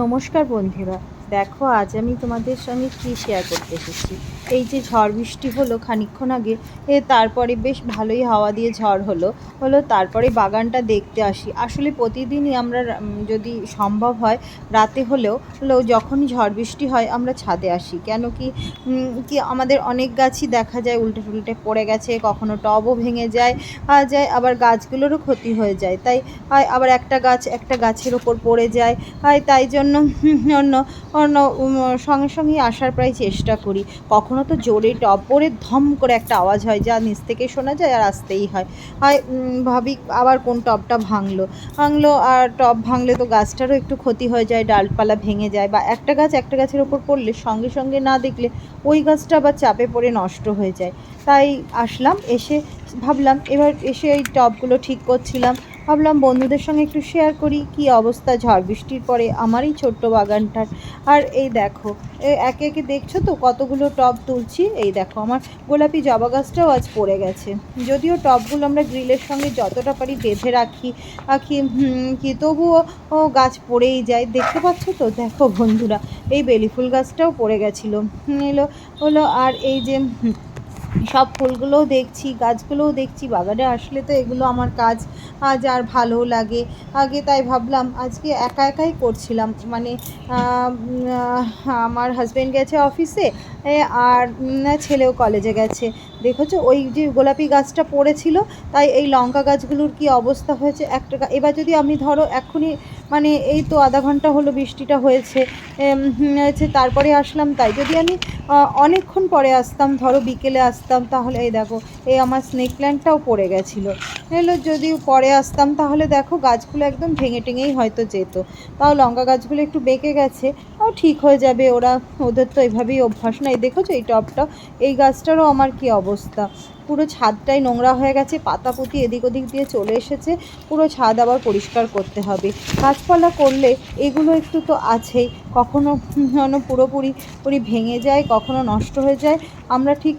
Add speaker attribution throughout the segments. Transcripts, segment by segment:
Speaker 1: নমস্কার বন্ধুরা। দেখো আজ আমি তোমাদের সঙ্গে কী শেয়ার করতে এসেছি। এই যে ঝড় বৃষ্টি হলো খানিকক্ষণ আগে, এ তারপরে বেশ ভালোই হাওয়া দিয়ে ঝড় হলো। হলো তারপরে বাগানটা দেখতে আসি। আসলে প্রতিদিনই আমরা যদি সম্ভব হয় রাতে হলেও হলেও যখনই ঝড় বৃষ্টি হয় আমরা ছাদে আসি। কেন কি কি আমাদের অনেক গাছই দেখা যায় উল্টে টুল্টে পড়ে গেছে, কখনো টবও ভেঙে যায় যায়, আবার গাছগুলোরও ক্ষতি হয়ে যায়। তাই আবার একটা গাছ একটা গাছের ওপর পড়ে যায়। আর তাই জন্য, অন্য অন্য সঙ্গে সঙ্গেই আসার প্রায় চেষ্টা করি। কখনো তো জোরে টপ পড়ে ধম করে একটা আওয়াজ হয় যা নিচ থেকে শোনা যায় আর আসতেই হয়। হয় ভাবি আবার কোন টবটা ভাঙলো? ভাঙলো আর টব ভাঙলে তো গাছটারও একটু ক্ষতি হয়ে যায়, ডালপালা ভেঙে যায় বা একটা গাছ একটা গাছের ওপর পড়লে সঙ্গে সঙ্গে না দেখলে ওই গাছটা আবার চাপে পড়ে নষ্ট হয়ে যায়। তাই আসলাম, এসে ভাবলাম এবার এসে এই টবগুলো ঠিক করছিলাম। ভাবলাম বন্ধুদের সঙ্গে একটু শেয়ার করি, কি অবস্থা? ঝড় বৃষ্টির পরে আমার এই ছোট্ট বাগানটার। আর এই দেখো একে একে দেখছ তো? কতগুলো টব তুলছি। এই দেখো, আমার গোলাপি জবা গাছটাও আজ পড়ে গেছে। যদিও টবগুলো আমরা গ্রিলের সঙ্গে যতটা পারি বেঁধে রাখি রাখি কি তবুও গাছ পড়েই যায়। দেখতে পাচ্ছ তো? দেখো বন্ধুরা, এই বেলি ফুল গাছটাও পড়ে গেছিল। এলো, হলো, আর এই যে সব ফুলগুলোও দেখছি, গাছগুলোও দেখছি। বাগানে আসলে তো এগুলো আমার কাজ, আজ আর ভালো লাগে। আগে তাই ভাবলাম, আজকে একা একাই করছিলাম। মানে আমার হাজব্যান্ড গেছে অফিসে আর ছেলেও কলেজে গেছে। দেখেছ? ওই যে গোলাপি গাছটা পড়েছিল, তাই এই লঙ্কা গাছগুলোর কি অবস্থা হয়েছে? একটা এবার যদি আমি ধরো, এক্ষুনি মানে এই তো আধা ঘণ্টা হলো বৃষ্টিটা হয়েছে হয়েছে, তারপরে আসলাম তাই। যদি আমি অনেকক্ষণ পরে আসতাম, ধরো বিকেলে আসতাম, তাহলে এই দেখো, এই আমার স্নেক প্ল্যান্টটাও পড়ে গেছিল। এলো যদি পরে আসতাম, তাহলে দেখো গাছগুলো একদম ভেঙে টেঙেই হয়তো যেত। তাও লঙ্কা গাছগুলো একটু বেঁকে গেছে তাও ঠিক হয়ে যাবে। ওরা, ওদের তো এভাবেই অভ্যাস নাই। দেখেছ এই টবটা এই গাছটারও আমার কি অবস্থা? পুরো ছাদটাই নোংরা হয়ে গেছে পাতা পুঁতি এদিক ওদিক দিয়ে চলে এসেছে। পুরো ছাদ আবার পরিষ্কার করতে হবে। গাছপালা করলে এগুলো একটু তো আছেই। কখনো কখনো পুরোপুরি পুরি ভেঙে যায়, কখনো নষ্ট হয়ে যায়। আমরা ঠিক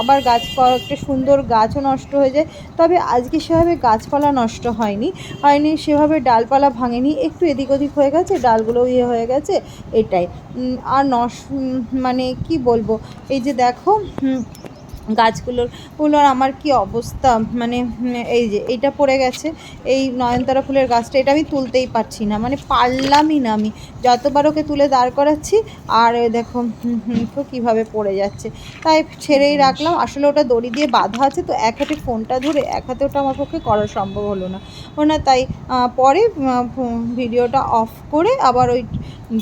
Speaker 1: আবার গাছ একটা সুন্দর গাছও নষ্ট হয়ে যায়। তবে আজকে সেভাবে গাছপালা নষ্ট হয়নি। হয়নি সেভাবে ডালপালা ভাঙেনি। একটু এদিক ওদিক হয়ে গেছে ডালগুলো ইয়ে হয়ে গেছে। এটাই। আর নস মানে কি বলব? এই যে দেখো গাছগুলোর গুলোর আমার কি অবস্থা? মানে এই যে এইটা পড়ে গেছে, এই নয়নতারা ফুলের গাছটা, এটা আমি তুলতেই পারছি না। মানে পারলামই না আমি। যতবার ওকে তুলে দাঁড় করাচ্ছি, আর দেখো তো কীভাবে পড়ে যাচ্ছে। তাই ছেড়েই রাখলাম। আসলে ওটা দড়ি দিয়ে বাঁধা আছে, তো এক হাতে ফোনটা ধরে এক হাতে ওটা আমার পক্ষে করা সম্ভব হলো না। ও না, তাই পরে ভিডিওটা অফ করে আবার ওই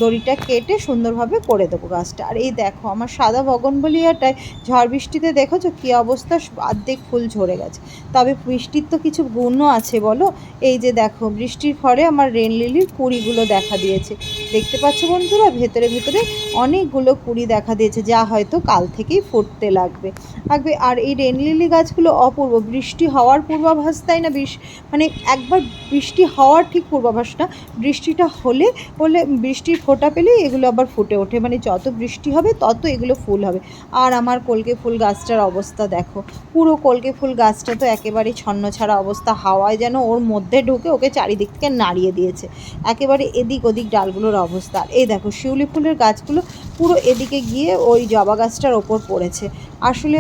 Speaker 1: দড়িটা কেটে সুন্দরভাবে করে দেবো গাছটা। আর এই দেখো, আমার সাদা বগনবলিয়াটায় ঝড় বৃষ্টিতে দেখেছ কী অবস্থা? অর্ধেক ফুল ঝরে গেছে। তবে বৃষ্টির তো কিছু গুণও আছে বলো। এই যে দেখো, বৃষ্টির ফলে আমার রেন লিলির কুড়িগুলো দেখা দিয়েছে। দেখতে পাচ্ছ বন্ধুরা, ভেতরে ভেতরে অনেকগুলো কুড়ি দেখা দিয়েছে, যা হয়তো কাল থেকেই ফুটতে লাগবে। লাগবে আর এই রেন লিলি গাছগুলো অপূর্ব। বৃষ্টি হওয়ার পূর্বাভাস তাই না বৃষ মানে একবার বৃষ্টি হওয়ার ঠিক পূর্বাভাস না। বৃষ্টিটা হলে হলে বৃষ্টির ফোঁটা পেলেই এগুলো আবার ফুটে ওঠে। মানে যত বৃষ্টি হবে, তত এগুলো ফুল হবে। আর আমার কলকে ফুল গাছটার অবস্থা দেখো। পুরো কলকে ফুল গাছটা তো একেবারে ছন্ন ছাড়া অবস্থা। হাওয়ায় যেন ওর মধ্যে ঢুকে ওকে চারিদিক থেকে নাড়িয়ে দিয়েছে। একেবারে এদিক ওদিক ডালগুলোর অবস্থা। এই দেখো, শিউলি ফুলের গাছগুলো পুরো এদিকে গিয়ে ওই জবা গাছটার ওপর পড়েছে। আসলে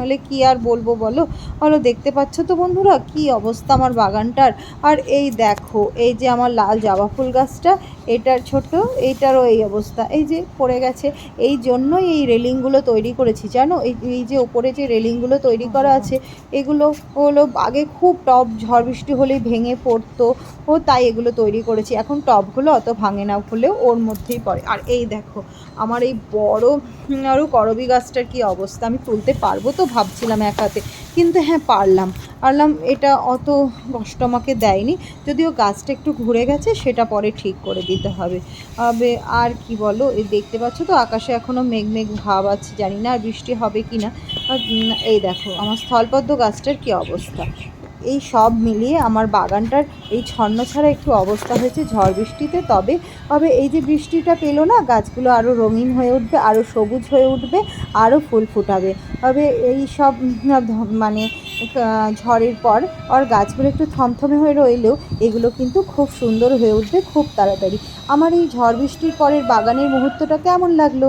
Speaker 1: হলে কি আর বলব বলো? বলো দেখতে পাচ্ছ তো বন্ধুরা, কি অবস্থা আমার বাগানটার। আর এই দেখো, এই যে আমার লাল জবা ফুল গাছটা, এটার ছোট, এইটারও এই অবস্থা। এই যে পড়ে গেছে, এই জন্যই এই রেলিংগুলো তৈরি করেছি, জানো? এই এই যে ওপরে যে রেলিংগুলো তৈরি করা আছে, এগুলো হলো আগে খুব টব ঝড় বৃষ্টি হলেই ভেঙে পড়তো, ও তাই এগুলো তৈরি করেছি। এখন টবগুলো অত ভাঙে না, হলেও ওর মধ্যেই পড়ে। আর এই দেখো, আমার এই বড় আরও করবি গাছটার কি অবস্থা। আমি তুলতে পারব তো ভাবছিলাম এক হাতে। কিন্তু হ্যাঁ পারলাম। পারলাম এটা অত কষ্ট আমাকে দেয়নি। যদিও গাছটা একটু ঘুরে গেছে, সেটা পরে ঠিক করে দিতে হবে। আর কি বলো? এই দেখতে পাচ্ছ তো, আকাশে এখনও মেঘ মেঘ ভাব আছে, জানি না আর বৃষ্টি হবে কি না এই দেখো, আমার স্থলপদ্ম গাছটার কি অবস্থা? এই সব মিলিয়ে আমার বাগানটার এই ছন্ন ছাড়া একটু অবস্থা হয়েছে, ঝড় বৃষ্টিতে। তবে তবে এই যে বৃষ্টিটা পেল না, গাছগুলো আরও রঙিন হয়ে উঠবে আরও সবুজ হয়ে উঠবে আরও ফুল ফুটাবে। তবে এই সব মানে ঝড়ের পর আর গাছগুলো একটু থমথমে হয়ে রইলেও এগুলো কিন্তু খুব সুন্দর হয়ে উঠবে, খুব তাড়াতাড়ি। আমার এই ঝড় বৃষ্টির পরের বাগানের মুহূর্তটা কেমন লাগল?